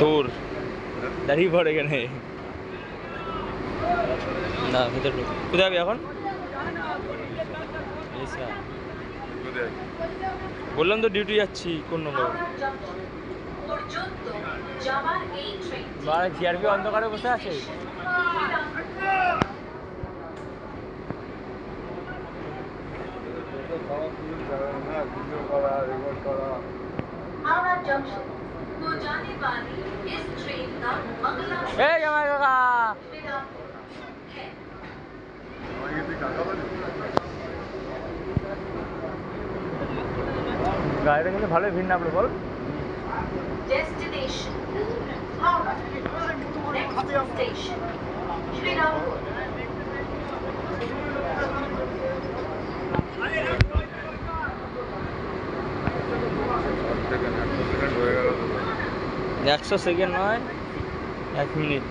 তোর দাঁড়িয়ে পড়ে এখানে। না ভিতর কোথায় যাবি এখন? বললাম তো ডিউটি যাচ্ছি কোন নম্বর জিআরপি অন্ধকারে বসে আছে? को जाने वाली इस ट्रेन का अगला এই জামাই কাকা विरामपुर है গাড়িটা কিন্তু ভালোই ভিড় নামলো বল destination Howrah next station Shrirampur একশো সেকেন্ড নয় এক মিনিট